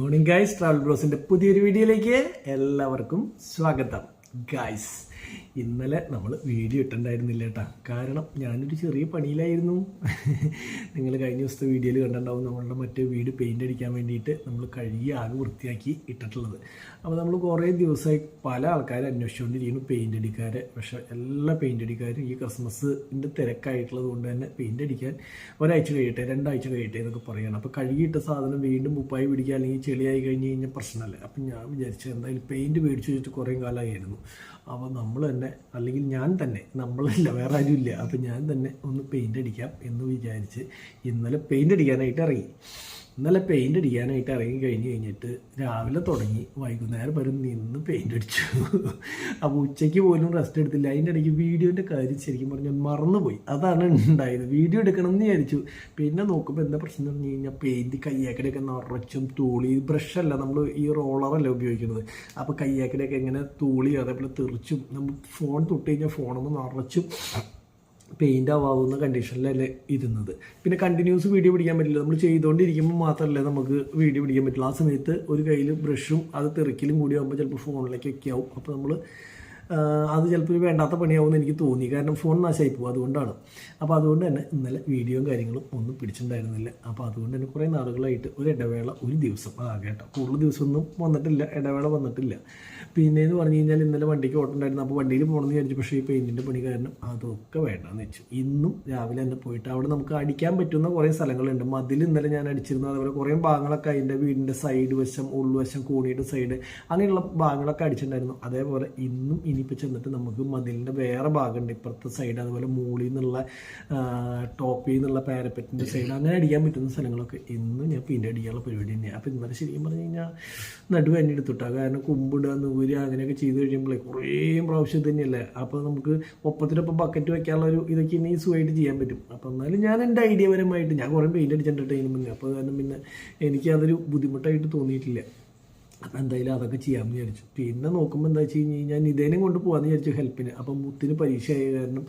Morning guys travel ബ്ലോസിന്റെ പുതിയൊരു വീഡിയോയിലേക്ക് എല്ലാവർക്കും സ്വാഗതം. ഗൈസ് ഇന്നലെ നമ്മൾ വീഡിയോ ഇട്ടുണ്ടായിരുന്നില്ല കേട്ടാ കാരണം ഞാനൊരു ചെറിയ പണിയിലായിരുന്നു. നിങ്ങൾ കഴിഞ്ഞ ദിവസത്തെ വീഡിയോയിൽ കണ്ടിട്ടുണ്ടാവും നമ്മളുടെ മറ്റേ വീട് പെയിന്റ് അടിക്കാൻ വേണ്ടിയിട്ട് നമ്മൾ കഴുകി ആകെ വൃത്തിയാക്കി ഇട്ടിട്ടുള്ളത്. അപ്പോൾ നമ്മൾ കുറേ ദിവസമായി പല ആൾക്കാരെ അന്വേഷിച്ചുകൊണ്ടിരിക്കുന്നു പെയിന്റ് അടിക്കാരെ. പക്ഷേ എല്ലാ പെയിന്റ് അടിക്കാരും ഈ ക്രിസ്മസിന്റെ തിരക്കായിട്ടുള്ളത് കൊണ്ട് തന്നെ പെയിന്റ് അടിക്കാൻ ഒരാഴ്ച കഴിയട്ടെ രണ്ടാഴ്ച കഴിയട്ടെ എന്നൊക്കെ പറയണം. അപ്പോൾ കഴുകിയിട്ട സാധനം വീണ്ടും ഉപ്പായി പിടിക്കുക അല്ലെങ്കിൽ ചെളിയായി കഴിഞ്ഞ് കഴിഞ്ഞാൽ പ്രശ്നമല്ല. അപ്പം ഞാൻ വിചാരിച്ചു എന്തായാലും പെയിന്റ് മേടിച്ച് വെച്ചിട്ട് കുറേ കാലമായിരുന്നു. അപ്പോൾ നമ്മൾ തന്നെ അല്ലെങ്കിൽ ഞാൻ തന്നെ നമ്മളില്ല വേറെ ആരും ഇല്ല അപ്പോൾ ഞാൻ തന്നെ ഒന്ന് പെയിന്റ് അടിക്കാം എന്ന് വിചാരിച്ച് ഇന്നലെ പെയിന്റ് അടിക്കാനായിട്ട് ഇറങ്ങി. ഇന്നലെ പെയിന്റ് അടിക്കാനായിട്ട് ഇറങ്ങി കഴിഞ്ഞ് കഴിഞ്ഞിട്ട് രാവിലെ തുടങ്ങി. വൈകുന്നേരം വരെ നിന്ന് പെയിന്റ് അടിച്ചു. അപ്പോൾ ഉച്ചയ്ക്ക് പോലും റെസ്റ്റ് എടുത്തില്ല. അതിന്റെ ഇടയ്ക്ക് വീഡിയോന്റെ കാര്യം ശരിക്കും പറഞ്ഞാൽ മറന്നുപോയി. അതാണ് ഉണ്ടായത്. വീഡിയോ എടുക്കണം എന്ന് വിചാരിച്ചു. പിന്നെ നോക്കുമ്പോൾ എന്താ പ്രശ്നം എന്ന് പറഞ്ഞു കഴിഞ്ഞാൽ പെയിന്റ് കയ്യാക്കടയൊക്കെ നിറച്ചും തൂളി ബ്രഷല്ല നമ്മൾ ഈ റോളറല്ല ഉപയോഗിക്കുന്നത്. അപ്പോൾ കയ്യാക്കടയൊക്കെ എങ്ങനെ തൂളി അതേപോലെ തെറിച്ചും നമ്മൾ ഫോൺ തൊട്ട് കഴിഞ്ഞാൽ ഫോണൊന്ന് നിറച്ചും പെയിന്റ് ആവാവുന്ന കണ്ടീഷനിലല്ലേ ഇരുന്നത്. പിന്നെ കണ്ടിന്യൂസ് വീഡിയോ പിടിക്കാൻ പറ്റില്ല. നമ്മൾ ചെയ്തുകൊണ്ടിരിക്കുമ്പോൾ മാത്രമല്ലേ നമുക്ക് വീഡിയോ പിടിക്കാൻ പറ്റില്ല ആ സമയത്ത് ഒരു കയ്യിൽ ബ്രഷും അത് തെറിക്കലും കൂടി ആകുമ്പോൾ ചിലപ്പോൾ ഫോണിലേക്കൊക്കെ ആവും. അപ്പോൾ നമ്മൾ അത് ചിലപ്പോൾ വേണ്ടാത്ത പണിയാവുമെന്ന് എനിക്ക് തോന്നി. കാരണം ഫോൺ നാശമായി പോകും അതുകൊണ്ടാണ്. അപ്പോൾ അതുകൊണ്ട് തന്നെ ഇന്നലെ വീഡിയോയും കാര്യങ്ങളും ഒന്നും പിടിച്ചിട്ടുണ്ടായിരുന്നില്ല. അപ്പോൾ അതുകൊണ്ട് തന്നെ കുറേ നാളുകളായിട്ട് ഒരു ഇടവേള ഒരു ദിവസം. ആ കേട്ടോ. കൂടുതൽ ദിവസമൊന്നും വന്നിട്ടില്ല. ഇടവേള വന്നിട്ടില്ല. പിന്നെ എന്ന് പറഞ്ഞു കഴിഞ്ഞാൽ ഇന്നലെ വണ്ടിക്ക് ഓട്ടുണ്ടായിരുന്നു അപ്പോൾ വണ്ടിയിൽ പോകണമെന്ന് വിചാരിച്ചു. പക്ഷേ ഈ പെയിന്റിന്റെ പണി കാരണം അതൊക്കെ വേണ്ടെന്ന് വെച്ചു. ഇന്നും രാവിലെ തന്നെ പോയിട്ട് അവിടെ നമുക്ക് അടിക്കാൻ പറ്റുന്ന കുറേ സ്ഥലങ്ങളുണ്ട്. മതിൽ ഇന്നലെ ഞാൻ അടിച്ചിരുന്നു. അതുപോലെ കുറേ ഭാഗങ്ങളൊക്കെ അതിന്റെ വീടിന്റെ സൈഡ് വശം ഉൾവശം കോണിയുടെ സൈഡ് അങ്ങനെയുള്ള ഭാഗങ്ങളൊക്കെ അടിച്ചിട്ടുണ്ടായിരുന്നു. അതേപോലെ ഇന്നും ഇനിയിപ്പോൾ ചെന്നിട്ട് നമുക്ക് മതിലിന്റെ വേറെ ഭാഗമുണ്ട്. ഇപ്പുറത്തെ സൈഡ് അതുപോലെ മൂളിൽ നിന്നുള്ള ടോപ്പിൽ നിന്നുള്ള പാരപ്പറ്റിന്റെ സൈഡ് അങ്ങനെ അടിക്കാൻ പറ്റുന്ന സ്ഥലങ്ങളൊക്കെ ഇന്ന് ഞാൻ പിന്നെ അടിക്കാനുള്ള പരിപാടി തന്നെയാണ് അപ്പോൾ ഇന്നലെ ശരിക്കും പറഞ്ഞു കഴിഞ്ഞാൽ നടുവ് തന്നെ എടുത്തുട്ടാ കാരണം കുമ്പിടുക നൂര് അങ്ങനെയൊക്കെ ചെയ്ത് കഴിയുമ്പോഴേ കുറേ പ്രാവശ്യം തന്നെയല്ലേ? അപ്പോൾ നമുക്ക് ഒപ്പത്തിനൊപ്പം ബക്കറ്റ് വെക്കാനുള്ള ഒരു ഇതൊക്കെ ഇനി സുഖമായിട്ട് ചെയ്യാൻ പറ്റും. അപ്പോൾ എന്നാലും ഞാൻ എന്റെ ഐഡിയ പരമായിട്ട് ഞാൻ കുറേ പെയിന്റ് അടിച്ചിട്ടുണ്ട് അതിന് മുന്നേ അപ്പോൾ കാരണം പിന്നെ എനിക്ക് അതൊരു ബുദ്ധിമുട്ടായിട്ട് തോന്നിയിട്ടില്ല. എന്തായാലും അതൊക്കെ ചെയ്യാമെന്ന് വിചാരിച്ചു. പിന്നെ നോക്കുമ്പോൾ എന്താ വെച്ച് കഴിഞ്ഞ് കഴിഞ്ഞാൽ നിതേനും കൊണ്ട് പോകാമെന്ന് വിചാരിച്ചു ഹെൽപ്പിന്. അപ്പം മുത്തിന് പരീക്ഷ ആയ കാരണം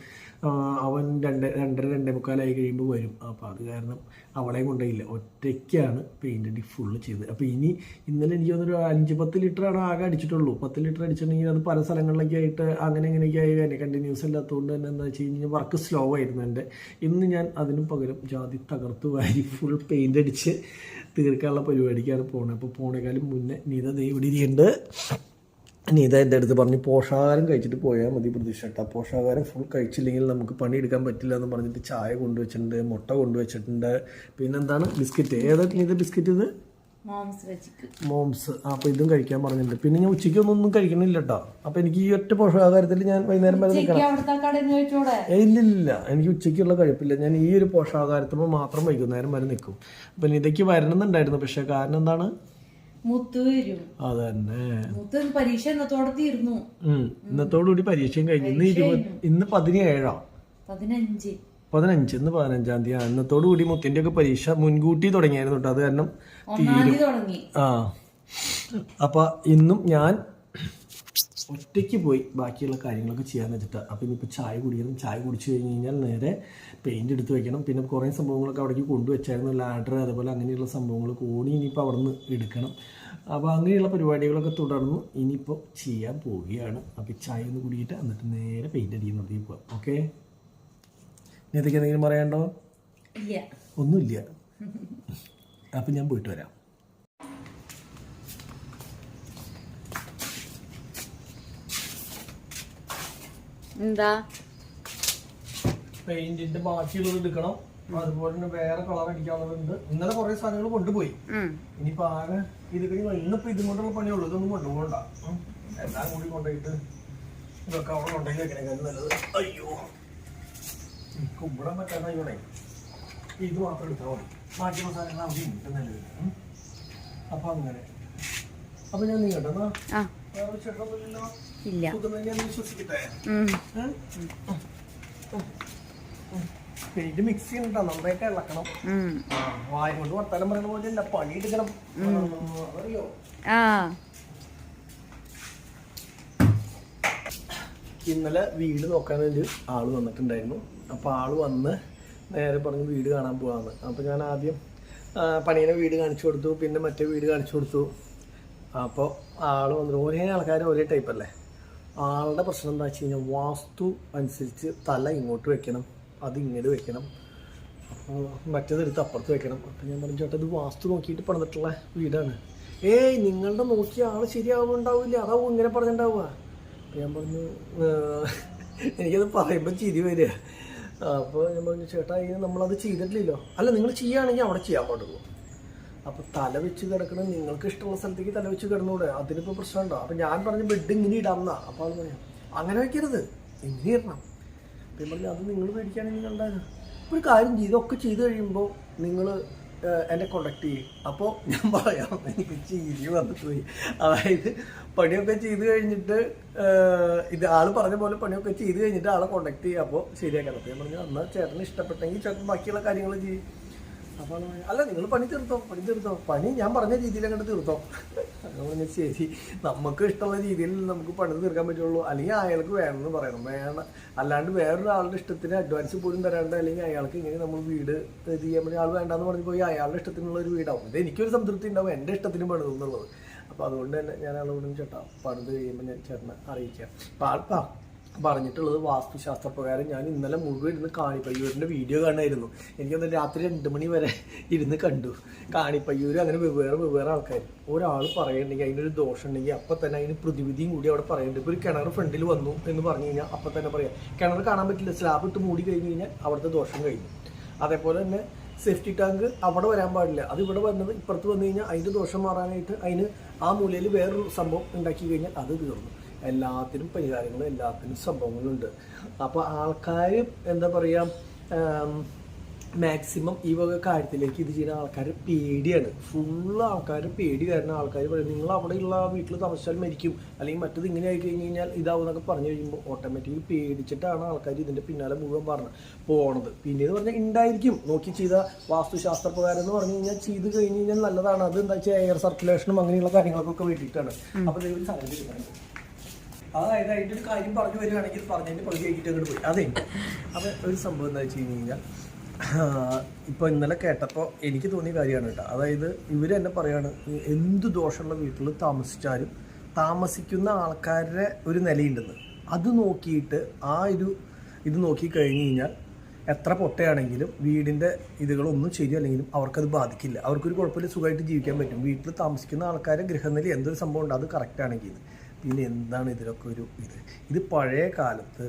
അവൻ രണ്ട് രണ്ടര രണ്ടേ മുക്കാലായി കഴിയുമ്പോൾ വരും. അപ്പോൾ അത് കാരണം അവളെ കൊണ്ടുപോയില്ല ഒറ്റയ്ക്കാണ് പെയിന്റ് അടി ഫുള്ള് ചെയ്തത്. അപ്പോൾ ഇനി ഇന്നലെ എനിക്ക് തോന്നുന്നൊരു അഞ്ച് പത്ത് ലിറ്ററാണ് ആകെ അടിച്ചിട്ടുള്ളൂ. പത്ത് ലിറ്റർ അടിച്ചിട്ടുണ്ടെങ്കിൽ അത് പല സ്ഥലങ്ങളിലൊക്കെ ആയിട്ട് അങ്ങനെ ഇങ്ങനെയൊക്കെ ആയി കാര്യം കണ്ടിന്യൂസ് അല്ലാത്തതുകൊണ്ട് തന്നെ എന്താ വെച്ച് കഴിഞ്ഞാൽ വർക്ക് സ്ലോ ആയിരുന്നു എന്റെ. ഇന്ന് ഞാൻ അതിനു പകരം ജാതി തകർത്ത് വാരി ഫുൾ പെയിന്റ് അടിച്ച് തീർക്കാനുള്ള പരിപാടിക്കാണ് പോണത്. അപ്പോൾ പോണേക്കാളും മുന്നേ നീത ദേ നീത എന്റെ അടുത്ത് പറഞ്ഞ് പോഷകാഹാരം കഴിച്ചിട്ട് പോയാൽ മതി പ്രതീക്ഷ കേട്ടോ പോഷകാഹാരം ഫുൾ കഴിച്ചില്ലെങ്കിൽ നമുക്ക് പണിയെടുക്കാൻ പറ്റില്ല എന്ന് പറഞ്ഞിട്ട് ചായ കൊണ്ടുവച്ചിട്ടുണ്ട് മുട്ട കൊണ്ടുവച്ചിട്ടുണ്ട്. പിന്നെന്താണ്? ബിസ്ക്കറ്റ്. ഏതാ നീത ബിസ്ക്കറ്റ് ഇത്? മോംസ് അപ്പൊ അപ്പോൾ ഇതും കഴിക്കാൻ പറഞ്ഞിട്ടുണ്ട്. പിന്നെ ഞാൻ ഉച്ചയ്ക്ക് ഒന്നും കഴിക്കണില്ല കേട്ടോ അപ്പോൾ എനിക്ക് ഈ ഒറ്റ പോഷകാഹാരത്തിൽ ഞാൻ വൈകുന്നേരം വരെ നിൽക്കണം ഉച്ചയ്ക്ക് അവിടുത്തെ കടയിൽ നിന്ന് കഴിച്ചൂടെ? ഇല്ല ഇല്ല എനിക്ക് ഉച്ചയ്ക്കുള്ള കഴിപ്പില്ല. ഞാൻ ഈ ഒരു പോഷകാഹാരത്തിൽ മാത്രം വൈകുന്നേരം വരെ നിൽക്കും. അപ്പം ഇതൊക്കെ വരണമെന്നുണ്ടായിരുന്നു. പക്ഷേ കാരണം എന്താണ്? അതന്നെ. പരീക്ഷ ഇന്നത്തോടെ തീർന്നു. ഇന്നത്തോടുകൂടി പരീക്ഷയും കഴിഞ്ഞു. ഇന്ന് ഇരുപത് ഇന്ന് പതിനേഴാം. പതിനഞ്ച്. പതിനഞ്ച്. ഇന്ന് പതിനഞ്ചാം തീയതി ആ ഇന്നത്തോടുകൂടി മുത്തിന്റെ ഒക്കെ പരീക്ഷ മുൻകൂട്ടി തുടങ്ങിയായിരുന്നു കേട്ടോ അത് കാരണം ആ. അപ്പോൾ ഇന്നും ഞാൻ ഒറ്റയ്ക്ക് പോയി ബാക്കിയുള്ള കാര്യങ്ങളൊക്കെ ചെയ്യാന്ന് വെച്ചിട്ട് അപ്പം ഇനിയിപ്പോൾ ചായ കുടിക്കണം. ചായ കുടിച്ചു കഴിഞ്ഞ് കഴിഞ്ഞാൽ നേരെ പെയിന്റ് എടുത്ത് വെക്കണം. പിന്നെ കുറേ സംഭവങ്ങളൊക്കെ അവിടേക്ക് കൊണ്ടുവച്ചായിരുന്നു ലാഡർ അതുപോലെ അങ്ങനെയുള്ള സംഭവങ്ങൾ കോണി ഇനിയിപ്പോൾ അവിടെ നിന്ന് എടുക്കണം. അപ്പോൾ അങ്ങനെയുള്ള പരിപാടികളൊക്കെ തുടർന്ന് ഇനിയിപ്പോൾ ചെയ്യാൻ പോവുകയാണ്. അപ്പോൾ ചായ ഒന്ന് കുടിയിട്ട് എന്നിട്ട് നേരെ പെയിന്റ് അടിക്കുന്നിടത്തേക്ക് പോകാം ഓക്കെ ഇതൊക്കെ എന്തെങ്കിലും പറയാനുണ്ടോ? ഒന്നുമില്ല. അപ്പം ഞാൻ പോയിട്ട് വരാം. എന്താ? പെയിന്റിന്റെ ബാക്കിയുള്ളത് എടുക്കണം. അതുപോലെ തന്നെ വേറെ കളർ അടിക്കാനുള്ളതുണ്ട് ഇന്നലെ കുറെ സാധനങ്ങൾ കൊണ്ടുപോയി. ഇനിയിപ്പോ ആകെ ഇത് കഴിഞ്ഞാൽ ഇന്നിപ്പോ ഇതും കൊണ്ടുള്ള പണിയുള്ളൂ ഇതൊന്നും കൊണ്ടുപോകണ്ട എല്ലാം കൂടി കൊണ്ടുപോയിട്ട് ഇതൊക്കെ അവിടെ കൊണ്ടുപോയി വെക്കണേക്കാളും നല്ലത്. അയ്യോ. കുമ്പിടാൻ പറ്റാതായിക്കോണേ ഇത് മാത്രം എടുത്താൽ മതി. ബാക്കിയുള്ള സാധനങ്ങൾ അവിടെ ഉണ്ട് നിലവിൽ. അപ്പൊ അങ്ങനെ. അപ്പൊ ഞാൻ നീ കേട്ടോ ഇല്ല. മിക്സ് ചെയ്യണ്ട നന്നായിട്ട് ഇളക്കണം. വായ കൊണ്ട് വർത്താനം പറയുന്ന പോലെ അല്ല പണി എടുക്കണം. അറിയോ ഇന്നലെ വീട് നോക്കാൻ വേണ്ടി ആൾ വന്നിട്ടുണ്ടായിരുന്നു. അപ്പൊ ആൾ വന്ന് നേരെ പറഞ്ഞ് വീട് കാണാൻ പോവാന്ന്. അപ്പോൾ ഞാൻ ആദ്യം പണീനെ വീട് കാണിച്ചു കൊടുത്തു പിന്നെ മറ്റേ വീട് കാണിച്ചു കൊടുത്തു. അപ്പോൾ ആൾ വന്നു ഒരേ ആൾക്കാർ ഒരേ ടൈപ്പ് അല്ലേ? ആളുടെ പ്രശ്നം എന്താ വെച്ച് കഴിഞ്ഞാൽ വാസ്തു അനുസരിച്ച് തല ഇങ്ങോട്ട് വെക്കണം അത് ഇങ്ങോട്ട് വെക്കണം മറ്റേതെടുത്ത് അപ്പുറത്ത് വെക്കണം. അപ്പം ഞാൻ പറഞ്ഞു ചേട്ടാ ഇത് വാസ്തു നോക്കിയിട്ട് പണിതിട്ടുള്ള വീടാണ്. ഏയ് നിങ്ങളുടെ നോക്കിയ ആൾ ശരിയാവുണ്ടാവില്ല അതാവും ഇങ്ങനെ പറഞ്ഞിട്ടുണ്ടാവുക. ഞാൻ പറഞ്ഞു എനിക്കത് പറയുമ്പോൾ ചിരി വരിക. അപ്പോൾ ഞാൻ പറഞ്ഞു ചേട്ടാ ഇത് നമ്മളത് ചെയ്തിട്ടില്ലല്ലോ. അല്ല നിങ്ങൾ ചെയ്യുകയാണെങ്കിൽ അവിടെ ചെയ്യാൻ പാടുള്ളൂ അപ്പോൾ തല വെച്ച് കിടക്കണം നിങ്ങൾക്ക് ഇഷ്ടമുള്ള സ്ഥലത്തേക്ക് തല വെച്ച് കിടന്നൂടെ? അതിനിപ്പോൾ പ്രശ്നമുണ്ടോ? അപ്പോൾ ഞാൻ പറഞ്ഞ ബെഡ് ഇങ്ങനെ ഇടാമെന്നാ. അപ്പോൾ അത് പറയാം അങ്ങനെ വെക്കരുത് ഇങ്ങനെ ഇടണം. അപ്പം പറഞ്ഞു അത് നിങ്ങൾ മേടിക്കുകയാണെങ്കിൽ ഉണ്ടായിരുന്നു ഒരു കാര്യം ചെയ്തൊക്കെ ചെയ്ത് കഴിയുമ്പോൾ നിങ്ങൾ എന്നെ കോണ്ടാക്ട് ചെയ്യും. അപ്പോൾ ഞാൻ പറയാം എനിക്ക് ചീരി വന്നിട്ട് പോയി. അതായത് പണിയൊക്കെ ചെയ്ത് കഴിഞ്ഞിട്ട് ഇത് ആൾ പറഞ്ഞ പോലെ പണിയൊക്കെ ചെയ്ത് കഴിഞ്ഞിട്ട് ആളെ കോണ്ടാക്ട് ചെയ്യുക അപ്പോൾ ശരിയാക്കാൻ അപ്പോൾ ഞാൻ പറഞ്ഞു എന്നാൽ ചേട്ടന് ഇഷ്ടപ്പെട്ടെങ്കിൽ ചേട്ടൻ ബാക്കിയുള്ള കാര്യങ്ങൾ ചെയ്യും. അല്ല നിങ്ങൾ പണി തീർത്തോ പണി തീർത്തോ. പണി ഞാൻ പറഞ്ഞ രീതിയിൽ അങ്ങോട്ട് തീർത്തോ. അങ്ങനെ ശരി നമുക്ക് ഇഷ്ടമുള്ള രീതിയിൽ നമുക്ക് പണി തീർക്കാൻ പറ്റുള്ളൂ. അല്ലെങ്കിൽ അയാൾക്ക് വേണമെന്ന് പറയണം. വേണം അല്ലാണ്ട് വേറൊരാളുടെ ഇഷ്ടത്തിന് അഡ്വാൻസ് പോലും തരാണ്ട് അല്ലെങ്കിൽ അയാൾക്ക് ഇങ്ങനെ നമ്മൾ വീട് ചെയ്യാൻ പറ്റും ആൾ വേണ്ടാന്ന് പറഞ്ഞു പോയി അയാളുടെ ഇഷ്ടത്തിനുള്ള ഒരു വീടാവും. ഇത് എനിക്കൊരു സംതൃപ്തി ഉണ്ടാവും എന്റെ ഇഷ്ടത്തിന് പണിതും എന്നുള്ളത്. അപ്പോൾ അതുകൊണ്ട് തന്നെ ഞാൻ ആളോടും ചേട്ടാ പണിത് കഴിയുമ്പോൾ ഞാൻ ചേട്ടനെ അറിയിക്കാം. അപ്പോൾ ആൾ പ- പറഞ്ഞിട്ടുള്ളത് വാസ്തുശാസ്ത്ര പ്രകാരം ഞാൻ ഇന്നലെ മുഴുവൻ ഇരുന്ന് കാണിപ്പയ്യൂരിന്റെ വീഡിയോ കാണായിരുന്നു എനിക്കൊന്ന് രാത്രി രണ്ട് മണി വരെ ഇരുന്ന് കണ്ടു. കാണിപ്പയ്യൂർ അങ്ങനെ വെവ്വേറെ വെവ്വേറെ ആൾക്കാർ ഒരാൾ പറയുന്നുണ്ടെങ്കിൽ അതിനൊരു ദോഷം ഉണ്ടെങ്കിൽ അപ്പം തന്നെ അതിന് പ്രതിവിധിയും കൂടി അവിടെ പറയുന്നുണ്ട്. ഇപ്പോൾ ഒരു കിണർ ഫ്രണ്ടിൽ വന്നു എന്ന് പറഞ്ഞു കഴിഞ്ഞാൽ അപ്പം തന്നെ പറയാം. കിണർ കാണാൻ പറ്റില്ല. സ്ലാബ് ഇട്ട് മൂടി കഴിഞ്ഞ് കഴിഞ്ഞാൽ അവിടുത്തെ ദോഷം കഴിഞ്ഞു. അതേപോലെ തന്നെ സേഫ്റ്റി ടാങ്ക് അവിടെ വരാൻ പാടില്ല. അത് ഇവിടെ വന്നത് ഇപ്പുറത്ത് വന്നു കഴിഞ്ഞാൽ അതിന്റെ ദോഷം മാറാനായിട്ട് അതിന് ആ മൂലയിൽ വേറൊരു സംഭവം ഉണ്ടാക്കി കഴിഞ്ഞാൽ അത് തീർന്നു. എല്ലാത്തിനും പരിഹാരങ്ങളും എല്ലാത്തിനും സംഭവങ്ങളുണ്ട്. അപ്പോൾ ആൾക്കാർ എന്താ പറയുക മാക്സിമം ഈ വക കാര്യത്തിലേക്ക് ഇത് ചെയ്യുന്ന ആൾക്കാർ പേടിയാണ്. ഫുള്ള് ആൾക്കാർ പേടി കാരണം ആൾക്കാർ പറയും നിങ്ങൾ അവിടെയുള്ള ആ വീട്ടിൽ താമസിച്ചാൽ മരിക്കും. അല്ലെങ്കിൽ മറ്റത് ഇങ്ങനെ ആയി കഴിഞ്ഞ് കഴിഞ്ഞാൽ ഇതാവും എന്നൊക്കെ പറഞ്ഞു കഴിയുമ്പോൾ ഓട്ടോമാറ്റിക്കലി പേടിച്ചിട്ടാണ് ആൾക്കാർ ഇതിന്റെ പിന്നാലെ മുഴുവൻ പറഞ്ഞത് പോണത്. പിന്നീട് പറഞ്ഞാൽ ഉണ്ടായിരിക്കും നോക്കി ചെയ്ത വാസ്തുശാസ്ത്ര പ്രകാരം എന്ന് പറഞ്ഞു കഴിഞ്ഞാൽ ചെയ്ത് കഴിഞ്ഞ് കഴിഞ്ഞാൽ നല്ലതാണ്. അത് എന്താ വെച്ചാൽ എയർ സർക്കുലേഷനും അങ്ങനെയുള്ള കാര്യങ്ങൾക്കൊക്കെ വേണ്ടിയിട്ടാണ്. അപ്പോൾ ദൈവം സാഹചര്യം അതായത് അതിന്റെ ഒരു കാര്യം പറഞ്ഞു വരികയാണെങ്കിൽ പറഞ്ഞതിന്റെ പകുതി ആക്കിയിട്ട് അങ്ങോട്ട് പോയി. അതെ. അപ്പം ഒരു സംഭവം എന്താ വെച്ച് കഴിഞ്ഞ് കഴിഞ്ഞാൽ ഇപ്പോൾ ഇന്നലെ കേട്ടപ്പോൾ എനിക്ക് തോന്നിയ കാര്യമാണ് കേട്ടോ. അതായത് ഇവർ തന്നെ പറയാണ് എന്ത് ദോഷമുള്ള വീട്ടിൽ താമസിച്ചാലും താമസിക്കുന്ന ആൾക്കാരുടെ ഒരു നിലയുണ്ടെന്ന്. അത് നോക്കിയിട്ട് ആ ഒരു ഇത് നോക്കി കഴിഞ്ഞ് കഴിഞ്ഞാൽ എത്ര പൊട്ടയാണെങ്കിലും വീടിന്റെ ഇതുകളൊന്നും ശരിയല്ലെങ്കിലും അവർക്കത് ബാധിക്കില്ല. അവർക്കൊരു കുഴപ്പമില്ല സുഖമായിട്ട് ജീവിക്കാൻ പറ്റും. വീട്ടിൽ താമസിക്കുന്ന ആൾക്കാരെ ഗൃഹനില എന്തൊരു സംഭവം ഉണ്ട് അത് കറക്റ്റ് ആണെങ്കിൽ പിന്നെ എന്താണ് ഇതിലൊക്കെ ഒരു ഇത്? ഇത് പഴയ കാലത്ത്